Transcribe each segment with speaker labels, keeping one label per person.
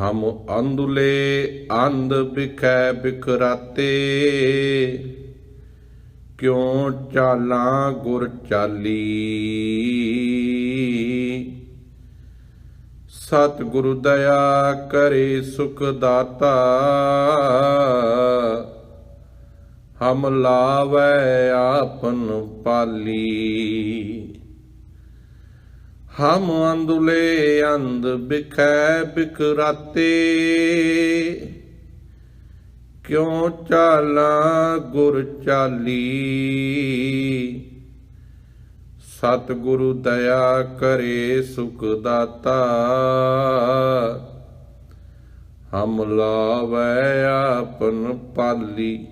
Speaker 1: ਹਮ ਅੰਦੁਲੇ ਅੰਧ ਬਿਖੈ ਬਿਖਰਾਤੇ, ਕਿਉ ਚਾਲਾਂ ਗੁਰ ਚਾਲੀ? ਸਤ ਗੁਰੂ ਦਇਆ ਕਰੇ ਸੁਖ ਦਾਤਾ, ਹਮ ਲਾਵੈ ਆਪਨ ਪਾਲੀ। ਹਮ ਅੰਦੁਲੇ ਅੰਧ ਬਿਖੈ ਬਿਖਰਾਤੇ। ਕਿਉ ਚਾਲਾਂ ਗੁਰ ਚਾਲੀ? ਸਤ ਗੁਰੂ ਦਇਆ ਕਰੇ ਸੁਖ ਦਾਤਾ। ਹਮ ਲਾਵੈ ਆਪਨ ਪਾਲੀ।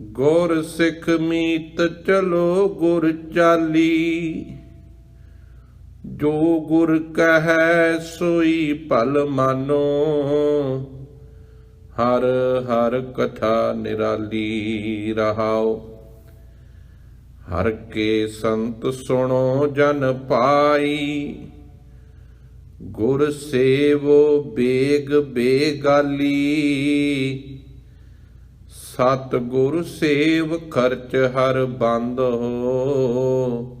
Speaker 1: ਗੁਰ ਸਿੱਖ ਮੀਤ ਚਲੋ ਗੁਰ ਚਾਲੀ। ਜੋ ਗੁਰ ਕਹੈ ਸੋਈ ਭਲ ਮਾਨੋ। ਹਰ ਹਰ ਕਥਾ ਨਿਰਾਲੀ ਰਹਾਓ। ਹਰ ਕੇ ਸੰਤ ਸੁਣੋ ਜਨ ਪਾਈ। ਗੁਰ ਸੇਵੋ ਬੇਗ ਬੇਗਾਲੀ। ਸਤ ਗੁਰ ਸੇਵ ਖਰਚ ਹਰ ਬੰਦ ਹੋ।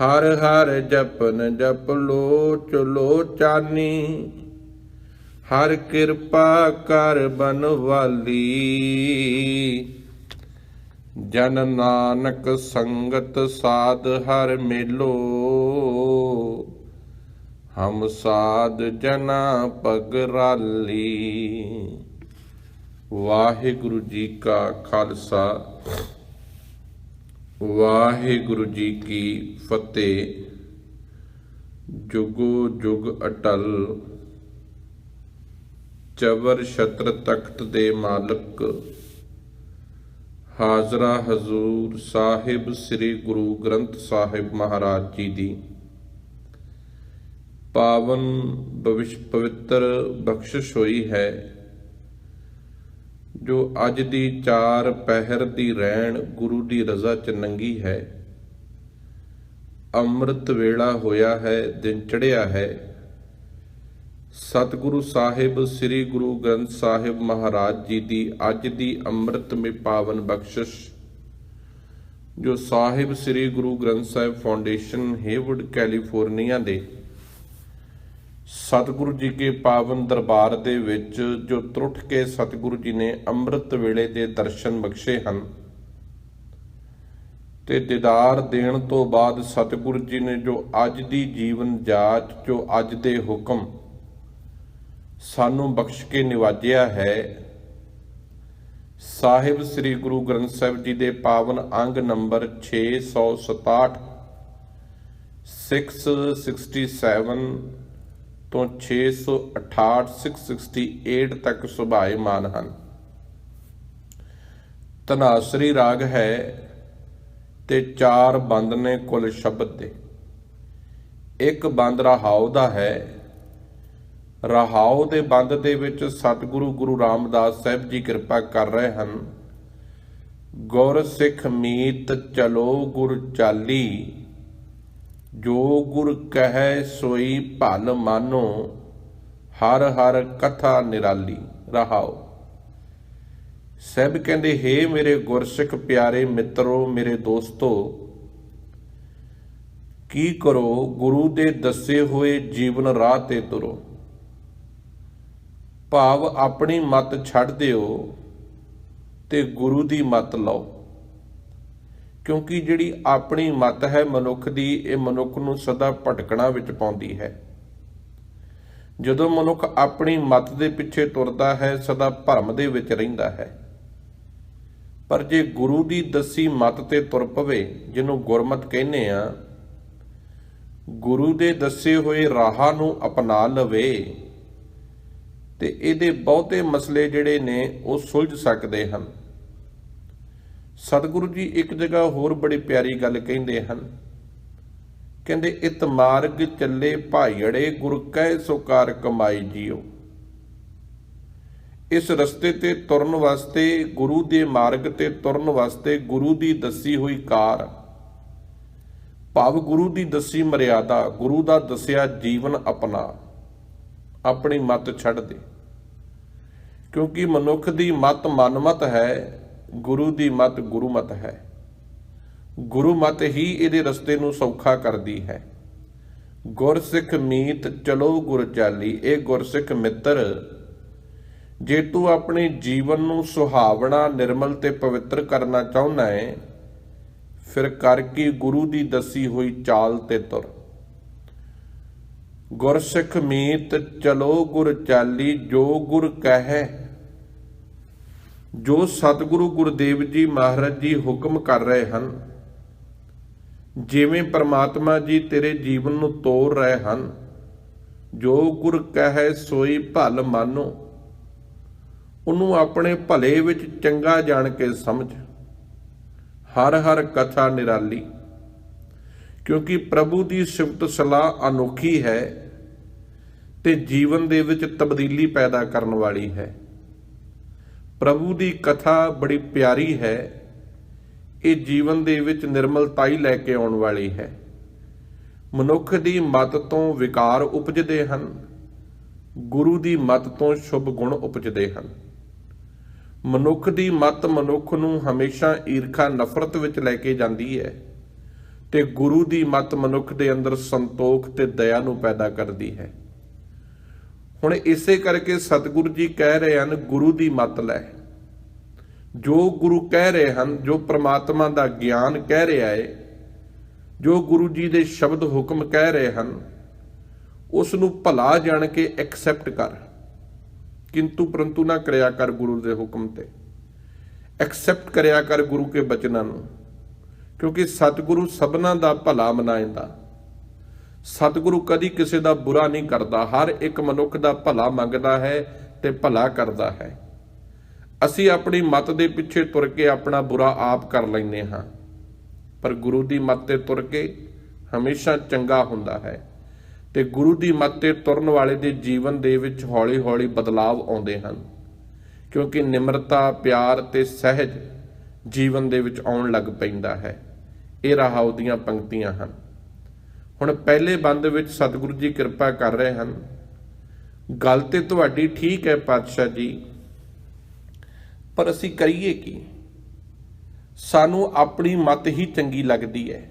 Speaker 1: ਹਰ ਹਰ ਜਪਨ ਜਪ ਲੋਚ ਲੋਚਾਨੀ, ਹਰ ਕਿਰਪਾ ਕਰ ਬਨਵਾਲੀ। ਜਨ ਨਾਨਕ ਸੰਗਤ ਸਾਧ ਹਰ ਮੇਲੋ, ਹਮ ਸਾਧ ਜਨਾ ਪਗਰਾਲੀ ਵਾਹਿਗੁਰੂ ਜੀ ਕਾ ਖਾਲਸਾ। ਵਾਹਿਗੁਰੂ ਜੀ ਕੀ ਫਤਿਹ। ਜੁਗੋ ਜੁਗ ਅਟਲ, ਚਵਰ ਛਤਰ ਤਖਤ ਦੇ ਮਾਲਕ, ਹਾਜ਼ਰਾ ਹਜ਼ੂਰ ਸਾਹਿਬ ਸ੍ਰੀ ਗੁਰੂ ਗ੍ਰੰਥ ਸਾਹਿਬ ਮਹਾਰਾਜ ਜੀ ਦੀ। ਪਾਵਨ ਭਵਿਸ਼ ਪਵਿੱਤਰ ਬਖਸ਼ਿਸ਼ ਹੋਈ ਹੈ। ਜੋ ਅੱਜ ਦੀ ਚਾਰ ਪਹਿਰ ਦੀ ਰਹਿਣ ਗੁਰੂ ਦੀ ਰਜ਼ਾ ਚ ਨੰਗੀ ਹੈ। ਅੰਮ੍ਰਿਤ ਵੇਲਾ ਹੋਇਆ ਹੈ, ਦਿਨ ਚੜਿਆ ਹੈ। ਸਤਿਗੁਰੂ ਸਾਹਿਬ, ਸ੍ਰੀ ਗੁਰੂ ਗ੍ਰੰਥ ਸਾਹਿਬ ਮਹਾਰਾਜ ਜੀ ਦੀ ਅੱਜ ਦੀ ਅੰਮ੍ਰਿਤਮਈ ਪਾਵਨ ਬਖਸ਼ਿਸ਼, ਜੋ ਸਾਹਿਬ ਸ੍ਰੀ ਗੁਰੂ ਗ੍ਰੰਥ ਸਾਹਿਬ ਫਾਊਂਡੇਸ਼ਨ ਹੇਵੁੱਡ ਕੈਲੀਫੋਰਨੀਆ ਦੇ ਸਤਿਗੁਰੂ ਜੀ ਕੇ ਪਾਵਨ ਦਰਬਾਰ ਦੇ ਵਿੱਚ ਜੋ ਤਰੁੱਠ ਕੇ ਸਤਿਗੁਰੂ ਜੀ ਨੇ ਅੰਮ੍ਰਿਤ ਵੇਲੇ ਦੇ ਦਰਸ਼ਨ ਬਖਸ਼ੇ ਹਨ, ਤੇ ਦੀਦਾਰ ਦੇਣ ਤੋਂ ਬਾਅਦ ਸਤਿਗੁਰੂ ਜੀ ਨੇ ਜੋ ਅੱਜ ਦੀ ਜੀਵਨ ਜਾਚ, ਜੋ ਅੱਜ ਦੇ ਹੁਕਮ ਸਾਨੂੰ ਬਖਸ਼ ਕੇ ਨਿਵਾਜਿਆ ਹੈ, ਸਾਹਿਬ ਸ੍ਰੀ ਗੁਰੂ ਗ੍ਰੰਥ ਸਾਹਿਬ ਜੀ ਦੇ ਪਾਵਨ ਅੰਗ ਨੰਬਰ 667 667 ਤੋਂ 668 668 ਤੱਕ ਸੁਭਾਏਮਾਨ ਹਨ। ਤਨਾਸਰੀ ਰਾਗ ਹੈ ਤੇ ਚਾਰ ਬੰਦ ਨੇ ਕੁਲ ਸ਼ਬਦ ਦੇ। ਇੱਕ ਬੰਦ ਰਹਾਉ ਦਾ ਹੈ। ਰਹਾਉ ਦੇ ਬੰਦ ਦੇ ਵਿੱਚ ਸਤਿਗੁਰੂ ਗੁਰੂ ਰਾਮਦਾਸ ਸਾਹਿਬ ਜੀ ਕਿਰਪਾ ਕਰ ਰਹੇ ਹਨ। ਗੁਰ ਸਿੱਖ ਮੀਤ ਚਲੋ ਗੁਰ ਚਾਲੀ ਜੋ ਗੁਰ ਕਹੈ ਸੋਈ ਭਲ ਮਾਨੋ, ਹਰ ਹਰ ਕਥਾ ਨਿਰਾਲੀ ਰਹਾਓ। ਸਹਿਬ ਕਹਿੰਦੇ हे ਮੇਰੇ ਗੁਰਸਿੱਖ ਪਿਆਰੇ ਮਿੱਤਰੋ, ਮੇਰੇ ਦੋਸਤੋ, ਕੀ ਕਰੋ? ਗੁਰੂ ਦੇ ਦੱਸੇ ਹੋਏ ਜੀਵਨ ਰਾਹ ਤੇ ਤੁਰੋ। ਭਾਵ ਆਪਣੀ ਮਤ ਛੱਡ ਦਿਓ ਤੇ ਗੁਰੂ ਦੀ ਮਤ ਲਓ। ਕਿਉਂਕਿ ਜਿਹੜੀ ਆਪਣੀ ਮਤ ਹੈ ਮਨੁੱਖ ਦੀ, ਇਹ ਮਨੁੱਖ ਨੂੰ ਸਦਾ ਭਟਕਣਾ ਵਿੱਚ ਪਾਉਂਦੀ ਹੈ। ਜਦੋਂ ਮਨੁੱਖ ਆਪਣੀ ਮਤ ਦੇ ਪਿੱਛੇ ਤੁਰਦਾ ਹੈ, ਸਦਾ ਭਰਮ ਦੇ ਵਿੱਚ ਰਹਿੰਦਾ ਹੈ। ਪਰ ਜੇ ਗੁਰੂ ਦੀ ਦੱਸੀ ਮਤ ਤੇ ਤੁਰ ਪਵੇ, ਜਿਹਨੂੰ ਗੁਰਮਤ ਕਹਿੰਦੇ ਆ, ਗੁਰੂ ਦੇ ਦੱਸੇ ਹੋਏ ਰਾਹਾਂ ਨੂੰ ਅਪਣਾ ਲਵੇ, ਤੇ ਇਹਦੇ ਬਹੁਤੇ ਮਸਲੇ ਜਿਹੜੇ ਨੇ, ਉਹ ਸੁਲਝ ਸਕਦੇ ਹਨ। ਸਤਿਗੁਰੂ ਜੀ ਇੱਕ ਜਗ੍ਹਾ ਹੋਰ ਬੜੀ ਪਿਆਰੀ ਗੱਲ ਕਹਿੰਦੇ ਹਨ। ਕਹਿੰਦੇ, ਇਤ ਮਾਰਗ ਚੱਲੇ ਭਾਈੜੇ ਗੁਰ ਕਹਿ ਸੋ ਕਾਰ ਕਮਾਈ ਜੀਓ। ਇਸ ਰਸਤੇ ਤੇ ਤੁਰਨ ਵਾਸਤੇ ਗੁਰੂ ਦੇ ਮਾਰਗ ਤੇ ਤੁਰਨ ਵਾਸਤੇ ਗੁਰੂ ਦੀ ਦੱਸੀ ਹੋਈ ਕਾਰ। ਭਾਵ ਗੁਰੂ ਦੀ ਦੱਸੀ ਮਰਿਆਦਾ, ਗੁਰੂ ਦਾ ਦੱਸਿਆ ਜੀਵਨ ਅਪਣਾ ਆਪਣੀ ਮਤ ਛੱਡ ਦੇ। ਕਿਉਂਕਿ ਮਨੁੱਖ ਦੀ ਮਤ ਮਨਮਤ ਹੈ ਗੁਰੂ ਦੀ ਮਤ ਗੁਰੂ ਮਤ ਹੈ। ਗੁਰੂ ਮਤ ਹੀ ਇਹਦੇ ਰਸਤੇ ਨੂੰ ਸੌਖਾ ਕਰਦੀ ਹੈ। ਗੁਰਸਿੱਖ ਮੀਤ ਚਲੋ ਗੁਰ ਚਾਲੀ, ਇਹ ਗੁਰਸਿੱਖ ਮਿੱਤਰ, ਜੇ ਤੂੰ ਆਪਣੇ ਜੀਵਨ ਨੂੰ ਸੁਹਾਵਣਾ ਨਿਰਮਲ ਤੇ ਪਵਿੱਤਰ ਕਰਨਾ ਚਾਹੁੰਦਾ ਹੈ, ਫਿਰ ਕਰ ਕੀ ਗੁਰੂ ਦੀ ਦੱਸੀ ਹੋਈ ਚਾਲ ਤੇ ਤੁਰ। ਗੁਰਸਿੱਖ ਮੀਤ ਚਲੋ ਗੁਰ ਚਾਲੀ, ਜੋ ਗੁਰ ਕਹੈ ਜੋ ਸਤਿਗੁਰੂ ਗੁਰਦੇਵ ਜੀ ਮਹਾਰਾਜ ਜੀ ਹੁਕਮ ਕਰ ਰਹੇ ਹਨ, ਜਿਵੇਂ ਪ੍ਰਮਾਤਮਾ ਜੀ ਤੇਰੇ ਜੀਵਨ ਨੂੰ ਤੋਰ ਰਹੇ ਹਨ, ਜੋ ਗੁਰ ਕਹੈ ਸੋਈ ਭਲ ਮਾਨੋ, ਉਹਨੂੰ ਆਪਣੇ ਭਲੇ ਵਿੱਚ ਚੰਗਾ ਜਾਣ ਕੇ ਸਮਝ, ਹਰ ਹਰ ਕਥਾ ਨਿਰਾਲੀ, ਕਿਉਂਕਿ ਪ੍ਰਭੂ ਦੀ ਸਿਫਤ ਸਲਾਹ ਅਨੋਖੀ ਹੈ ਤੇ ਜੀਵਨ ਦੇ ਵਿੱਚ ਤਬਦੀਲੀ ਪੈਦਾ ਕਰਨ ਵਾਲੀ ਹੈ। ਪ੍ਰਭੂ ਦੀ ਕਥਾ ਬੜੀ ਪਿਆਰੀ ਹੈ। ਇਹ ਜੀਵਨ ਦੇ ਵਿੱਚ ਨਿਰਮਲਤਾਈ ਲੈ ਕੇ ਆਉਣ ਵਾਲੀ ਹੈ। ਮਨੁੱਖ ਦੀ ਮਤ ਤੋਂ ਵਿਕਾਰ ਉਪਜਦੇ ਹਨ। ਗੁਰੂ ਦੀ ਮਤ ਤੋਂ ਸ਼ੁਭ ਗੁਣ ਉਪਜਦੇ ਹਨ। ਮਨੁੱਖ ਦੀ ਮਤ ਮਨੁੱਖ ਨੂੰ ਹਮੇਸ਼ਾ ਈਰਖਾ, ਨਫ਼ਰਤ ਵਿੱਚ ਲੈ ਕੇ ਜਾਂਦੀ ਹੈ ਤੇ ਗੁਰੂ ਦੀ ਮਤ ਮਨੁੱਖ ਦੇ ਅੰਦਰ ਸੰਤੋਖ ਤੇ ਦਇਆ ਨੂੰ ਪੈਦਾ ਕਰਦੀ ਹੈ। ਹੁਣ ਇਸੇ ਕਰਕੇ ਸਤਿਗੁਰੂ ਜੀ ਕਹਿ ਰਹੇ ਹਨ, ਗੁਰੂ ਦੀ ਮਤ ਲੈ। ਜੋ ਗੁਰੂ ਕਹਿ ਰਹੇ ਹਨ, ਜੋ ਪ੍ਰਮਾਤਮਾ ਦਾ ਗਿਆਨ ਕਹਿ ਰਿਹਾ ਹੈ ਜੋ ਗੁਰੂ ਜੀ ਦੇ ਸ਼ਬਦ ਹੁਕਮ ਕਹਿ ਰਹੇ ਹਨ ਉਸ ਨੂੰ ਭਲਾ ਜਾਣ ਕੇ ਐਕਸੈਪਟ ਕਰ। ਕਿੰਤੂ ਪਰੰਤੂ ਨਾ ਕਰਿਆ ਕਰ ਗੁਰੂ ਦੇ ਹੁਕਮ ਤੇ। ਐਕਸੈਪਟ ਕਰਿਆ ਕਰ ਗੁਰੂ ਕੇ ਬਚਨਾਂ ਨੂੰ, ਕਿਉਂਕਿ ਸਤਿਗੁਰੂ ਸਭਨਾ ਦਾ ਭਲਾ ਮਨਾਇੰਦਾ। ਸਤਿਗੁਰੂ ਕਦੀ ਕਿਸੇ ਦਾ ਬੁਰਾ ਨਹੀਂ ਕਰਦਾ। ਹਰ ਇੱਕ ਮਨੁੱਖ ਦਾ ਭਲਾ ਮੰਗਦਾ ਹੈ ਤੇ ਭਲਾ ਕਰਦਾ ਹੈ। ਅਸੀਂ ਆਪਣੀ ਮਤ ਦੇ ਪਿੱਛੇ ਤੁਰ ਕੇ ਆਪਣਾ ਬੁਰਾ ਆਪ ਕਰ ਲੈਂਦੇ ਹਾਂ। ਪਰ ਗੁਰੂ ਦੀ ਮਤ ਤੇ ਤੁਰ ਕੇ ਹਮੇਸ਼ਾ ਚੰਗਾ ਹੁੰਦਾ ਹੈ ਤੇ ਗੁਰੂ ਦੀ ਮੱਤ ਤੇ ਤੁਰਨ ਵਾਲੇ ਦੇ ਜੀਵਨ ਦੇ ਵਿੱਚ ਹੌਲੀ-ਹੌਲੀ ਬਦਲਾਵ ਆਉਂਦੇ ਹਨ। ਕਿਉਂਕਿ ਨਿਮਰਤਾ, ਪਿਆਰ ਤੇ ਸਹਿਜ ਜੀਵਨ ਦੇ ਵਿੱਚ ਆਉਣ ਲੱਗ ਪੈਂਦਾ ਹੈ। ਇਹ ਰਹਾਉ ਦੀਆਂ ਪੰਕਤੀਆਂ ਹਨ। ਹੁਣ ਪਹਿਲੇ ਬੰਦ ਵਿੱਚ ਸਤਿਗੁਰੂ ਜੀ ਕਿਰਪਾ ਕਰ ਰਹੇ ਹਨ। ਗੱਲ ਤੇ ਤੁਹਾਡੀ ਠੀਕ ਹੈ ਪਾਤਸ਼ਾਹ ਜੀ। ਪਰ ਅਸੀਂ ਕਰੀਏ ਕੀ? ਸਾਨੂੰ ਆਪਣੀ ਮਤ ਹੀ ਚੰਗੀ ਲੱਗਦੀ ਹੈ।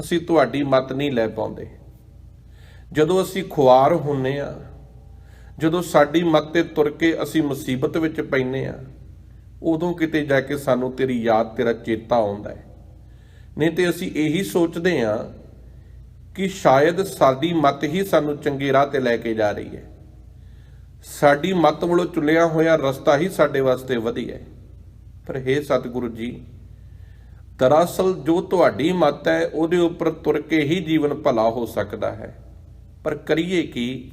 Speaker 1: ਅਸੀਂ ਤੁਹਾਡੀ ਮਤ ਨਹੀਂ ਲੈ ਪਾਉਂਦੇ। ਜਦੋਂ ਅਸੀਂ ਖੁਆਰ ਹੁੰਨੇ ਆ, ਜਦੋਂ ਸਾਡੀ ਮਤ ਤੇ ਤੁਰ ਕੇ ਅਸੀਂ ਮੁਸੀਬਤ ਵਿੱਚ ਪੈਨੇ ਆ, ਉਦੋਂ ਕਿਤੇ ਜਾ ਕੇ ਸਾਨੂੰ ਤੇਰੀ ਯਾਦ, ਤੇਰਾ ਚੇਤਾ ਆਉਂਦਾ ਹੈ। ਨਹੀਂ ਤੇ ਅਸੀਂ ਇਹੀ ਸੋਚਦੇ ਆ ਕਿ ਸ਼ਾਇਦ ਸਾਡੀ ਮਤ ਹੀ ਸਾਨੂੰ ਚੰਗੇ ਰਾਹ ਤੇ ਲੈ ਕੇ ਜਾ ਰਹੀ ਹੈ। ਸਾਡੀ ਮਤ ਵੱਲੋਂ ਚੁਣਿਆ ਹੋਇਆ ਰਸਤਾ ਹੀ ਸਾਡੇ ਵਾਸਤੇ ਵਧੀਆ ਹੈ। ਪਰ हे ਸਤਿਗੁਰੂ ਜੀ, ਦਰਅਸਲ ਜੋ ਤੁਹਾਡੀ ਮਤ ਹੈ, ਉਹਦੇ ਉੱਪਰ ਤੁਰ ਕੇ ਹੀ ਜੀਵਨ ਭਲਾ ਹੋ ਸਕਦਾ ਹੈ। ਪਰ ਕਰੀਏ ਕੀ?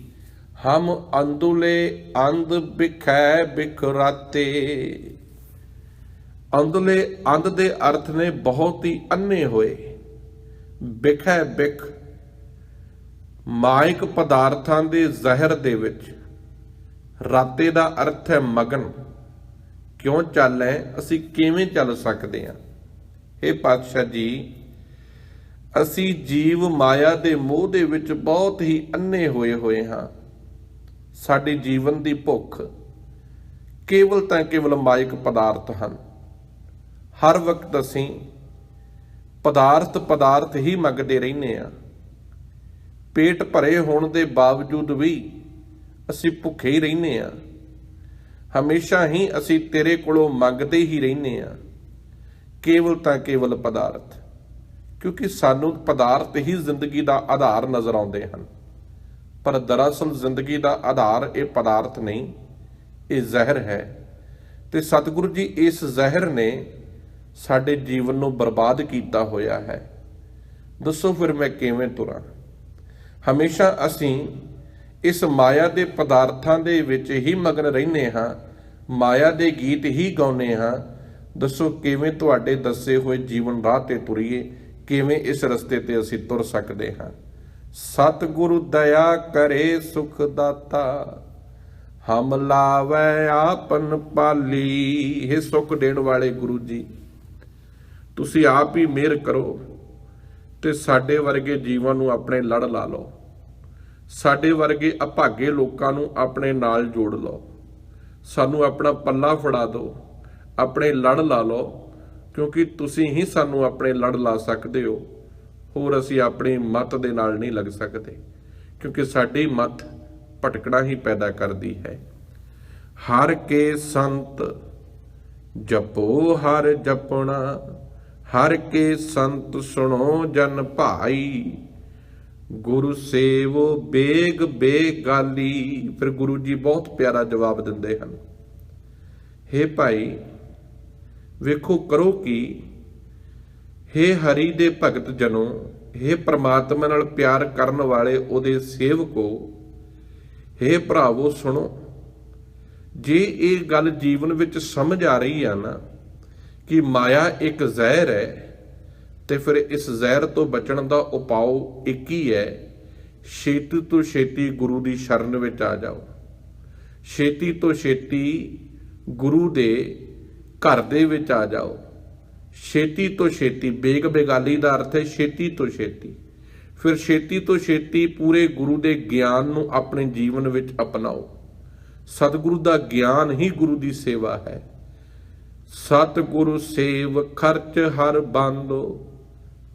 Speaker 1: ਹਮ ਅੰਦੁਲੇ ਅੰਧ ਬਿਖੈ ਬਿਖਰਾਤੇ। ਅੰਦੁਲੇ ਅੰਧ ਦੇ ਅਰਥ ਨੇ ਬਹੁਤ ਹੀ ਅੰਨੇ ਹੋਏ। ਬਿਖੈ ਬਿਖ ਮਾਇਕ ਪਦਾਰਥਾਂ ਦੇ ਜ਼ਹਿਰ ਦੇ ਵਿੱਚ। ਰਾਤੇ ਦਾ ਅਰਥ ਹੈ ਮਗਨ। ਕਿਉਂ ਚੱਲੈ ਅਸੀਂ ਕਿਵੇਂ ਚੱਲ ਸਕਦੇ ਹਾਂ ਇਹ ਪਾਤਸ਼ਾਹ ਜੀ, ਅਸੀਂ ਜੀਵ ਮਾਇਆ ਦੇ ਮੋਹ ਦੇ ਵਿੱਚ ਬਹੁਤ ਹੀ ਅੰਨੇ ਹੋਏ ਹੋਏ ਹਾਂ। ਸਾਡੇ ਜੀਵਨ ਦੀ ਭੁੱਖ ਕੇਵਲ ਤਾਂ ਕੇਵਲ ਮਾਇਕ ਪਦਾਰਥ ਹਨ। ਹਰ ਵਕਤ ਅਸੀਂ ਪਦਾਰਥ ਪਦਾਰਥ ਹੀ ਮੰਗਦੇ ਰਹਿੰਦੇ ਆ। ਪੇਟ ਭਰੇ ਹੋਣ ਦੇ ਬਾਵਜੂਦ ਵੀ ਅਸੀਂ ਭੁੱਖੇ ਹੀ ਰਹਿੰਦੇ ਆ ਹਮੇਸ਼ਾ ਹੀ ਅਸੀਂ ਤੇਰੇ ਕੋਲੋਂ ਮੰਗਦੇ ਹੀ ਰਹਿੰਦੇ ਆ ਕੇਵਲ ਤਾਂ ਕੇਵਲ ਪਦਾਰਥ, ਕਿਉਂਕਿ ਸਾਨੂੰ ਪਦਾਰਥ ਹੀ ਜ਼ਿੰਦਗੀ ਦਾ ਆਧਾਰ ਨਜ਼ਰ ਆਉਂਦੇ ਹਨ। ਪਰ ਦਰਅਸਲ ਜ਼ਿੰਦਗੀ ਦਾ ਆਧਾਰ ਇਹ ਪਦਾਰਥ ਨਹੀਂ, ਇਹ ਜ਼ਹਿਰ ਹੈ। ਤੇ ਸਤਿਗੁਰੂ ਜੀ ਇਸ ਜ਼ਹਿਰ ਨੇ ਸਾਡੇ ਜੀਵਨ ਨੂੰ ਬਰਬਾਦ ਕੀਤਾ ਹੋਇਆ ਹੈ। ਦੱਸੋ ਫਿਰ ਮੈਂ ਕਿਵੇਂ ਤੁਰਾਂ? ਹਮੇਸ਼ਾ ਅਸੀਂ ਇਸ ਮਾਇਆ ਦੇ ਪਦਾਰਥਾਂ ਦੇ ਵਿੱਚ ਹੀ ਮਗਨ ਰਹਿੰਦੇ ਹਾਂ। ਮਾਇਆ ਦੇ ਗੀਤ ਹੀ ਗਾਉਂਦੇ ਹਾਂ। ਦੱਸੋ ਕਿਵੇਂ ਤੁਹਾਡੇ ਦੱਸੇ ਹੋਏ ਜੀਵਨ ਰਾਹ ਤੇ ਤੁਰੀਏ, ਕਿਵੇਂ ਇਸ ਰਸਤੇ ਤੇ ਅਸੀਂ ਤੁਰ ਸਕਦੇ ਹਾਂ। ਸਤਿਗੁਰੂ ਦਇਆ ਕਰੇ ਸੁਖ ਦਾਤਾ, ਹਮ ਲਾਵੈ ਆਪਨ ਪਾਲੀ, ਇਹ ਸੁਖ ਦੇਣ ਵਾਲੇ ਗੁਰੂ ਜੀ। ਤੁਸੀਂ ਆਪ ਹੀ ਮਿਹਰ ਕਰੋ। ਤੇ ਸਾਡੇ ਵਰਗੇ ਜੀਵਾਂ ਨੂੰ ਆਪਣੇ ਲੜ ਲਾ ਲਓ। ਸਾਡੇ ਵਰਗੇ ਅਭਾਗੇ ਲੋਕਾਂ ਨੂੰ ਆਪਣੇ ਨਾਲ ਜੋੜ ਲਓ। ਸਾਨੂੰ ਆਪਣਾ ਪੱਲਾ ਫੜਾ ਦਿਓ, ਆਪਣੇ ਲੜ ਲਾ ਲਓ, ਕਿਉਂਕਿ ਤੁਸੀਂ ਹੀ ਸਾਨੂੰ ਆਪਣੇ ਲੜ ਲਾ ਸਕਦੇ ਹੋ। ਹੋਰ ਅਸੀਂ ਆਪਣੀ ਮਤ ਦੇ ਨਾਲ ਨਹੀਂ ਲੱਗ ਸਕਦੇ, ਕਿਉਂਕਿ ਸਾਡੀ ਮਤ ਭਟਕਣਾ ਹੀ ਪੈਦਾ ਕਰਦੀ ਹੈ। ਹਰ ਕੇ ਸੰਤ ਜਪੋ, ਹਰ ਜਪਣਾ। ਹਰ ਕੇ ਸੰਤ ਸੁਣੋ ਜਨ ਭਾਈ ਗੁਰੂ ਸੇਵੋ ਬੇਗ ਬੇਗਾਲੀ ਫਿਰ ਗੁਰੂ ਜੀ ਬਹੁਤ ਪਿਆਰਾ ਜਵਾਬ ਦਿੰਦੇ ਹਨ हे ਭਾਈ ਵੇਖੋ ਕਰੋ ਕੀ हे ਹਰੀ ਦੇ ਭਗਤ ਜਨੋ हे ਪ੍ਰਮਾਤਮਾ ਨਾਲ ਪਿਆਰ ਕਰਨ ਵਾਲੇ ਉਹਦੇ ਸੇਵਕੋ हे ਭਰਾਵੋ ਸੁਣੋ ਜੇ ਇਹ ਗੱਲ ਜੀਵਨ ਵਿੱਚ ਸਮਝ ਆ ਰਹੀ ਆ ਨਾ ਕਿ ਮਾਇਆ ਇੱਕ ਜ਼ਹਿਰ ਹੈ ਤੇ ਫਿਰ ਇਸ ਜ਼ਹਿਰ ਤੋਂ ਬਚਣ ਦਾ ਉਪਾਅ ਇੱਕ ਹੀ ਹੈ, ਛੇਤੀ ਤੋਂ ਛੇਤੀ ਗੁਰੂ ਦੀ ਸ਼ਰਨ ਵਿੱਚ ਆ ਜਾਓ। ਛੇਤੀ ਤੋਂ ਛੇਤੀ ਗੁਰੂ ਦੇ ਘਰ ਦੇ ਵਿੱਚ ਆ ਜਾਓ। ਛੇਤੀ ਤੋਂ ਛੇਤੀ, ਬੇਗ ਬੇਗਾਲੀ ਦਾ ਅਰਥ ਹੈ ਛੇਤੀ ਤੋਂ ਛੇਤੀ। ਫਿਰ ਛੇਤੀ ਤੋਂ ਛੇਤੀ ਪੂਰੇ ਗੁਰੂ ਦੇ ਗਿਆਨ ਨੂੰ ਆਪਣੇ ਜੀਵਨ ਵਿੱਚ ਅਪਣਾਓ। ਸਤਿਗੁਰੂ ਦਾ ਗਿਆਨ ਹੀ ਗੁਰੂ ਦੀ ਸੇਵਾ ਹੈ। ਸਤਿਗੁਰੂ ਸੇਵ ਖਰਚ ਹਰ ਬੰਦੋ,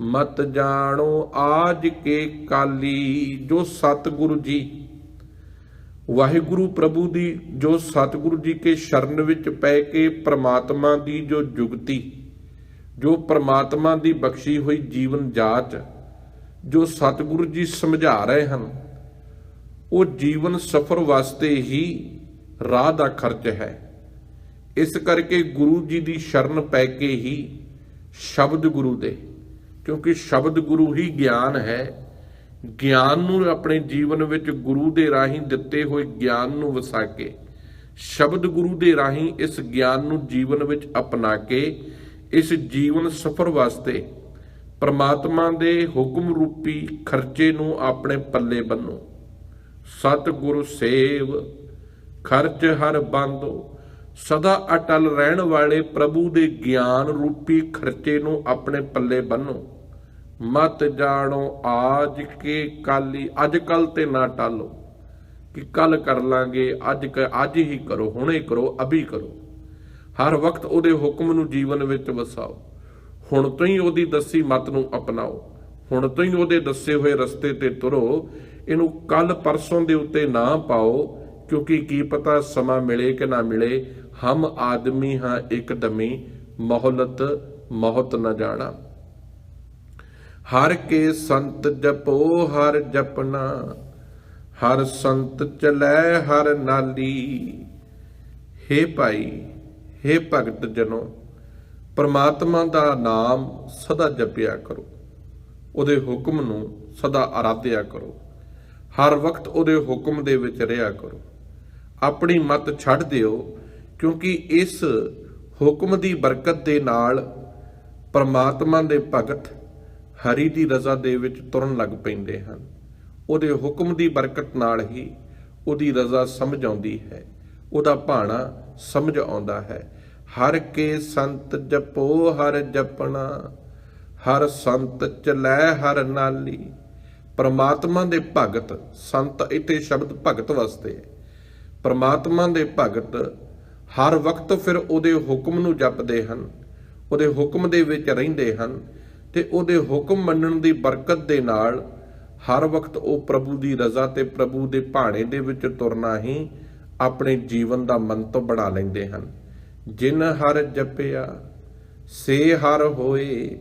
Speaker 1: ਮਤ ਜਾਣੋ ਆਜ ਕੇ ਕਾਲੀ ਜੋ ਸਤਿਗੁਰੂ ਜੀ। ਵਾਹਿਗੁਰੂ ਪ੍ਰਭੂ ਦੀ ਜੋ ਸਤਿਗੁਰੂ ਜੀ ਕੇ ਸ਼ਰਨ ਵਿੱਚ ਪੈ ਕੇ ਪ੍ਰਮਾਤਮਾ ਦੀ ਜੋ ਜੁਗਤੀ, ਜੋ ਪ੍ਰਮਾਤਮਾ ਦੀ ਬਖਸ਼ੀ ਹੋਈ ਜੀਵਨ ਜਾਚ, ਜੋ ਸਤਿਗੁਰੂ ਜੀ ਸਮਝਾ ਰਹੇ ਹਨ, ਉਹ ਜੀਵਨ ਸਫਰ ਵਾਸਤੇ ਹੀ ਰਾਹ ਦਾ ਖਰਚ ਹੈ। ਇਸ ਕਰਕੇ ਗੁਰੂ ਜੀ ਦੀ ਸ਼ਰਨ ਪੈ ਕੇ ਹੀ ਸ਼ਬਦ ਗੁਰੂ ਦੇ, ਕਿਉਂਕਿ ਸ਼ਬਦ ਗੁਰੂ ਹੀ ਗਿਆਨ ਹੈ। ਗਿਆਨ ਨੂੰ ਆਪਣੇ ਜੀਵਨ ਵਿੱਚ ਗੁਰੂ ਦੇ ਰਾਹੀਂ ਦਿੱਤੇ ਹੋਏ ਗਿਆਨ ਨੂੰ ਵਸਾ ਕੇ, ਸ਼ਬਦ ਗੁਰੂ ਦੇ ਰਾਹੀਂ ਇਸ ਗਿਆਨ ਨੂੰ ਜੀਵਨ ਵਿੱਚ ਅਪਣਾ ਕੇ, ਇਸ ਜੀਵਨ ਸਫਰ ਵਾਸਤੇ ਪ੍ਰਮਾਤਮਾ ਦੇ ਹੁਕਮ ਰੂਪੀ ਖਰਚੇ ਨੂੰ ਆਪਣੇ ਪੱਲੇ ਬੰਨੋ। ਸਤ ਗੁਰੂ ਸੇਵ, ਖਰਚ ਹਰ ਬੰਦੋ ਸਦਾ ਅਟਲ ਰਹਿਣ ਵਾਲੇ ਪ੍ਰਭੂ ਦੇ ਗਿਆਨ ਰੂਪੀ ਖਰਚੇ ਨੂੰ ਆਪਣੇ ਪੱਲੇ ਬੰਨੋ। ਮਤ ਜਾਣੋ ਆਜ ਕੇ ਕਾਲੀ, ਅੱਜ ਕੱਲ ਤੇ ਨਾ ਟਾਲੋ, ਕਿ ਕੱਲ ਕਰ ਲਾਂਗੇ, ਅੱਜ ਅੱਜ ਹੀ ਕਰੋ, ਹੁਣੇ ਕਰੋ, ਅਭੀ ਕਰੋ। ਹਰ ਵਕਤ ਉਹਦੇ ਹੁਕਮ ਨੂੰ ਜੀਵਨ ਵਿੱਚ ਵਸਾਓ। ਹੁਣ ਤੋਂ ਹੀ ਉਹਦੀ ਦੱਸੀ ਮਤ ਨੂੰ ਅਪਣਾਓ। ਹੁਣ ਤੋਂ ਹੀ ਉਹਦੇ ਦੱਸੇ ਹੋਏ ਰਸਤੇ ਤੇ ਤੁਰੋ। ਇਹਨੂੰ ਕੱਲ ਪਰਸੋਂ ਦੇ ਉੱਤੇ ਨਾ ਪਾਓ। ਕਿਉਂਕਿ ਕੀ ਪਤਾ ਸਮਾਂ ਮਿਲੇ ਕਿ ਨਾ ਮਿਲੇ, ਹਮ ਆਦਮੀ ਹਾਂ ਇੱਕ ਦਮੀ, ਮਹਲਤ ਮਹਤ ਨ ਜਾਣਾ। ਹਰ ਕੇ ਸੰਤ ਜਪੋ, ਹਰ ਜਪਨਾ, ਹਰ ਸੰਤ ਚਲੈ, ਹਰ ਨਾਲੀ। हे ਭਾਈ हे ਭਗਤ ਜਨੋ, ਪਰਮਾਤਮਾ ਦਾ ਨਾਮ ਸਦਾ ਜਪਿਆ ਕਰੋ। ਉਹਦੇ ਹੁਕਮ ਨੂੰ ਸਦਾ ਆਰਾਧਿਆ ਕਰੋ। ਹਰ ਵਕਤ ਉਹਦੇ ਹੁਕਮ ਦੇ ਵਿੱਚ ਰਿਹਾ ਕਰੋ। ਆਪਣੀ ਮਤ ਛੱਡ ਦਿਓ, ਕਿਉਂਕਿ ਇਸ ਹੁਕਮ ਦੀ ਬਰਕਤ ਦੇ ਨਾਲ ਪਰਮਾਤਮਾ ਦੇ ਭਗਤ ਹਰੀ ਦੀ ਰਜ਼ਾ ਦੇ ਵਿੱਚ ਤੁਰਨ ਲੱਗ ਪੈਂਦੇ ਹਨ। ਉਹਦੇ ਹੁਕਮ ਦੀ ਬਰਕਤ ਨਾਲ ਹੀ ਉਹਦੀ ਰਜ਼ਾ ਸਮਝ ਆਉਂਦੀ ਹੈ, ਉਹਦਾ ਭਾਣਾ ਸਮਝ ਆਉਂਦਾ ਹੈ। ਹਰ ਕੇ ਸੰਤ ਜਪੋ, ਹਰ ਜਪਣਾ, ਹਰ ਸੰਤ ਚਲੈ, ਹਰ ਨਾਲੀ। ਪਰਮਾਤਮਾ ਦੇ ਭਗਤ, ਸੰਤ ਇੱਥੇ ਸ਼ਬਦ ਭਗਤ ਵਾਸਤੇ ਹੈ ਪਰਮਾਤਮਾ ਦੇ ਭਗਤ ਹਰ ਵਕਤ ਫਿਰ ਉਹਦੇ ਹੁਕਮ ਨੂੰ ਜਪਦੇ ਹਨ, ਉਹਦੇ ਹੁਕਮ ਦੇ ਵਿੱਚ ਰਹਿੰਦੇ ਹਨ ਤੇ ਉਹਦੇ ਹੁਕਮ ਮੰਨਣ ਦੀ ਬਰਕਤ ਦੇ ਨਾਲ ਹਰ ਵਕਤ ਉਹ ਪ੍ਰਭੂ ਦੀ ਰਜ਼ਾ ਤੇ ਪ੍ਰਭੂ ਦੇ ਭਾਣੇ ਦੇ ਵਿੱਚ ਤੁਰਨਾ ਹੀ ਆਪਣੇ ਜੀਵਨ ਦਾ ਮੰਤਵ ਬਣਾ ਲੈਂਦੇ ਹਨ। ਜਿਨ ਹਰ ਜਪਿਆ, ਸੇ ਹਰ ਹੋਏ,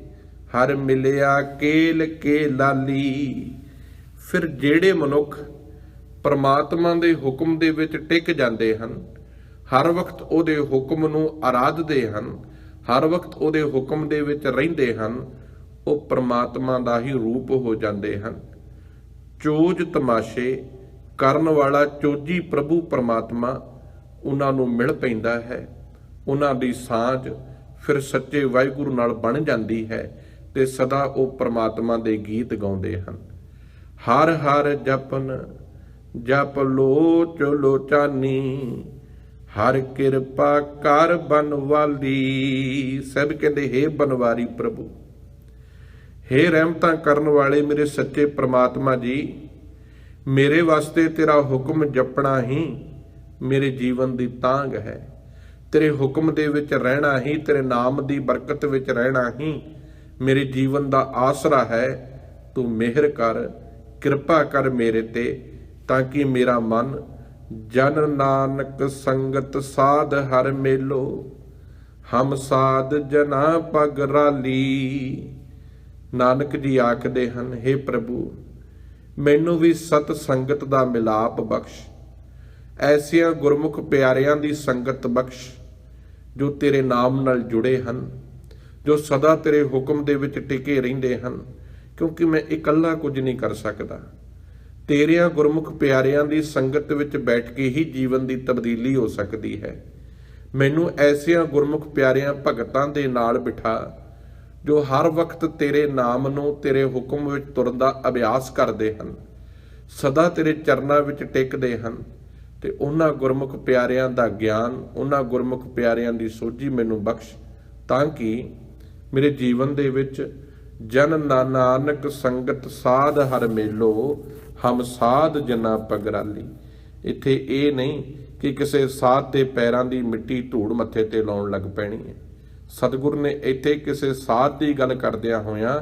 Speaker 1: ਹਰ ਮਿਲਿਆ ਕੇਲ ਕੇ ਲਾਲੀ, ਫਿਰ ਜਿਹੜੇ ਮਨੁੱਖ ਪਰਮਾਤਮਾ ਦੇ ਹੁਕਮ ਦੇ ਵਿੱਚ ਟਿਕ ਜਾਂਦੇ ਹਨ। ਹਰ ਵਕਤ ਉਹਦੇ ਹੁਕਮ ਨੂੰ ਆਰਾਧਦੇ ਹਨ। ਹਰ ਵਕਤ ਉਹਦੇ ਹੁਕਮ ਦੇ ਵਿੱਚ ਰਹਿੰਦੇ ਹਨ। ਉਹ ਪਰਮਾਤਮਾ ਦਾ ਹੀ ਰੂਪ ਹੋ ਜਾਂਦੇ ਹਨ। ਚੋਜ ਤਮਾਸ਼ੇ ਕਰਨ ਵਾਲਾ ਚੋਜੀ ਪ੍ਰਭੂ ਪਰਮਾਤਮਾ ਉਹਨਾਂ ਨੂੰ ਮਿਲ ਪੈਂਦਾ ਹੈ। ਉਹਨਾਂ ਦੀ ਸਾਂਝ ਫਿਰ ਸੱਚੇ ਵਾਹਿਗੁਰੂ ਨਾਲ ਬਣ ਜਾਂਦੀ ਹੈ ਤੇ ਸਦਾ ਉਹ ਪਰਮਾਤਮਾ ਦੇ ਗੀਤ ਗਾਉਂਦੇ ਹਨ। ਹਰ ਹਰ ਜਪਨ ਜਪ ਲੋਚ ਲੋਚਾਨੀ, ਹਰ ਕਿਰਪਾ ਕਰ ਬਨਵਾਲੀ। ਸਭ ਕਹਿੰਦੇ, ਹੇ ਬਨਵਾਰੀ ਪ੍ਰਭੂ, ਹੇ ਰਹਿਮਤਾਂ ਕਰਨ ਵਾਲੇ ਮੇਰੇ ਸੱਚੇ ਪ੍ਰਮਾਤਮਾ ਜੀ, ਮੇਰੇ ਵਾਸਤੇ ਤੇਰਾ ਹੁਕਮ ਜਪਣਾ ਹੀ ਮੇਰੇ ਜੀਵਨ ਦੀ ਤਾਂਗ ਹੈ। ਤੇਰੇ ਹੁਕਮ ਦੇ ਵਿੱਚ ਰਹਿਣਾ ਹੀ, ਤੇਰੇ ਨਾਮ ਦੀ ਬਰਕਤ ਵਿੱਚ ਰਹਿਣਾ ਹੀ ਮੇਰੇ ਜੀਵਨ ਦਾ ਆਸਰਾ ਹੈ। ਤੂੰ ਮਿਹਰ ਕਰ, ਕਿਰਪਾ ਕਰ ਮੇਰੇ ਤੇ ਤਾਂ ਕਿ ਮੇਰਾ ਮਨ ਜਨ ਨਾਨਕ ਸੰਗਤ ਸਾਧ ਹਰ ਮੇਲੋ, ਹਮ ਸਾਧ ਜਨਾ ਪਗ ਰਾਲੀ। ਨਾਨਕ ਜੀ ਆਖਦੇ ਹਨ हे ਪ੍ਰਭੂ, ਮੈਨੂੰ ਵੀ ਸਤ ਸੰਗਤ ਦਾ ਮਿਲਾਪ ਬਖਸ਼। ਐਸੀਆਂ ਗੁਰਮੁਖ ਪਿਆਰਿਆਂ ਦੀ ਸੰਗਤ ਬਖਸ਼, ਜੋ ਤੇਰੇ ਨਾਮ ਨਾਲ ਜੁੜੇ ਹਨ, ਜੋ ਸਦਾ ਤੇਰੇ ਹੁਕਮ ਦੇ ਵਿੱਚ ਟਿਕੇ ਰਹਿੰਦੇ ਹਨ, ਕਿਉਂਕਿ ਮੈਂ ਇਕੱਲਾ ਕੁਝ ਨਹੀਂ ਕਰ ਸਕਦਾ। ਤੇਰਿਆਂ ਗੁਰਮੁਖ ਪਿਆਰਿਆਂ ਦੀ ਸੰਗਤ ਵਿੱਚ ਬੈਠ ਕੇ ਹੀ ਜੀਵਨ ਦੀ ਤਬਦੀਲੀ ਹੋ ਸਕਦੀ ਹੈ। ਮੈਨੂੰ ਐਸਿਆਂ ਗੁਰਮੁਖ ਪਿਆਰਿਆਂ ਭਗਤਾਂ ਦੇ ਨਾਲ ਬਿਠਾ, ਜੋ ਹਰ ਵਕਤ ਤੇਰੇ ਨਾਮ ਨੂੰ ਤੇਰੇ ਹੁਕਮ ਵਿੱਚ ਤੁਰਨ ਦਾ ਅਭਿਆਸ ਕਰਦੇ ਹਨ। ਸਦਾ ਤੇਰੇ ਚਰਨਾਂ ਵਿੱਚ ਟਿਕਦੇ ਹਨ ਤੇ ਉਹਨਾਂ ਗੁਰਮੁਖ ਪਿਆਰਿਆਂ ਦਾ ਗਿਆਨ, ਉਹਨਾਂ ਗੁਰਮੁਖ ਪਿਆਰਿਆਂ ਦੀ ਸੋਝੀ ਮੈਨੂੰ ਬਖਸ਼, ਤਾਂ ਕਿ ਮੇਰੇ ਜੀਵਨ ਦੇ ਵਿੱਚ ਜਨ ਨਾਨਕ ਸੰਗਤ ਸਾਧ ਹਰ ਮੇਲੋ ਹਮ ਸਾਧ ਜਨਾ ਪਗਰਾਲੀ। ਇੱਥੇ ਇਹ ਨਹੀਂ ਕਿ ਕਿਸੇ ਸਾਧ ਦੇ ਪੈਰਾਂ ਦੀ ਮਿੱਟੀ ਧੂੜ ਮੱਥੇ ਤੇ ਲਾਉਣ ਲੱਗ ਪੈਣੀ ਹੈ। ਸਤਿਗੁਰ ਨੇ ਇੱਥੇ ਕਿਸੇ ਸਾਧ ਦੀ ਗੱਲ ਕਰਦਿਆਂ ਹੋਇਆਂ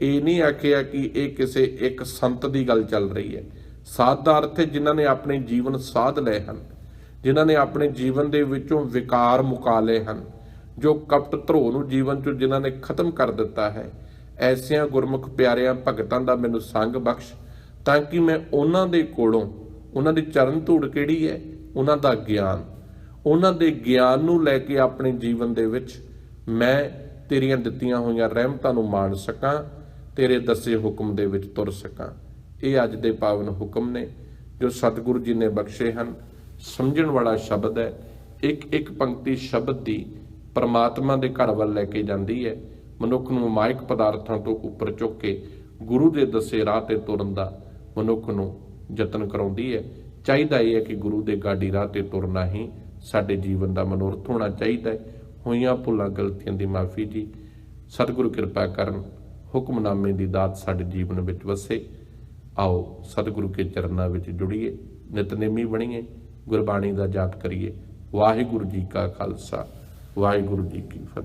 Speaker 1: ਇਹ ਨਹੀਂ ਆਖਿਆ ਕਿ ਇਹ ਕਿਸੇ ਇੱਕ ਸੰਤ ਦੀ ਗੱਲ ਚੱਲ ਰਹੀ ਹੈ। ਸਾਧ ਦਾ ਅਰਥ ਹੈ ਜਿਨ੍ਹਾਂ ਨੇ ਆਪਣੇ ਜੀਵਨ ਸਾਧ ਲਏ ਹਨ, ਜਿਨ੍ਹਾਂ ਨੇ ਆਪਣੇ ਜੀਵਨ ਦੇ ਵਿੱਚੋਂ ਵਿਕਾਰ ਮੁਕਾ ਲਏ ਹਨ, ਜੋ ਕਪਟ ਧਰੋ ਨੂੰ ਜੀਵਨ ਚੋਂ ਜਿਨ੍ਹਾਂ ਨੇ ਖਤਮ ਕਰ ਦਿੱਤਾ ਹੈ। ਐਸਿਆਂ ਗੁਰਮੁਖ ਪਿਆਰਿਆਂ ਭਗਤਾਂ ਦਾ ਮੈਨੂੰ ਸੰਗ ਬਖਸ਼। ਤਾਂ ਕਿ ਮੈਂ ਉਹਨਾਂ ਦੇ ਕੋਲੋਂ, ਉਹਨਾਂ ਦੀ ਚਰਨ ਧੂੜ ਕਿਹੜੀ ਹੈ? ਉਹਨਾਂ ਦਾ ਗਿਆਨ। ਉਹਨਾਂ ਦੇ ਗਿਆਨ ਨੂੰ ਲੈ ਕੇ ਆਪਣੇ ਜੀਵਨ ਦੇ ਵਿੱਚ ਮੈਂ ਤੇਰੀਆਂ ਦਿੱਤੀਆਂ ਹੋਈਆਂ ਰਹਿਮਤਾਂ ਨੂੰ ਮਾਣ ਸਕਾਂ, ਤੇਰੇ ਦੱਸੇ ਹੁਕਮ ਦੇ ਵਿੱਚ ਤੁਰ ਸਕਾਂ। ਇਹ ਅੱਜ ਦੇ ਪਾਵਨ ਹੁਕਮ ਨੇ, ਜੋ ਸਤਿਗੁਰੂ ਜੀ ਨੇ ਬਖਸ਼ੇ ਹਨ। ਸਮਝਣ ਵਾਲਾ ਸ਼ਬਦ ਹੈ, ਇੱਕ ਇੱਕ ਪੰਕਤੀ ਸ਼ਬਦ ਦੀ ਪਰਮਾਤਮਾ ਦੇ ਘਰ ਵੱਲ ਲੈ ਕੇ ਜਾਂਦੀ ਹੈ। ਮਨੁੱਖ ਨੂੰ ਮਾਇਕ ਪਦਾਰਥਾਂ ਤੋਂ ਉੱਪਰ ਚੁੱਕ ਕੇ ਗੁਰੂ ਦੇ ਦੱਸੇ ਰਾਹ ਤੇ ਤੁਰਨ ਦਾ ਮਨੁੱਖ ਨੂੰ ਯਤਨ ਕਰਾਉਂਦੀ ਹੈ। ਚਾਹੀਦਾ ਇਹ ਹੈ ਕਿ ਗੁਰੂ ਦੇ ਗਾਡੀ ਰਾਹ ਤੇ ਤੁਰਨਾ ਹੀ ਸਾਡੇ ਜੀਵਨ ਦਾ ਮਨੋਰਥ ਹੋਣਾ ਚਾਹੀਦਾ ਹੈ। ਹੋਈਆਂ ਭੁੱਲਾਂ, ਗਲਤੀਆਂ ਦੀ ਮਾਫੀ ਜੀ। ਸਤਿਗੁਰੂ ਕਿਰਪਾ ਕਰਨ ਹੁਕਮਨਾਮੇ ਦੀ ਦਾਤ ਸਾਡੇ ਜੀਵਨ ਵਿੱਚ ਵਸੇ। ਆਓ ਸਤਿਗੁਰੂ ਕੇ ਚਰਨਾਂ ਵਿੱਚ ਜੁੜੀਏ, ਨਿਤਨੇਮੀ ਬਣੀਏ, ਗੁਰਬਾਣੀ ਦਾ ਜਾਪ ਕਰੀਏ। ਵਾਹਿਗੁਰੂ ਜੀ ਕਾ ਖਾਲਸਾ, ਵਾਹਿਗੁਰੂ ਜੀ ਕੀ ਫਤਿਹ।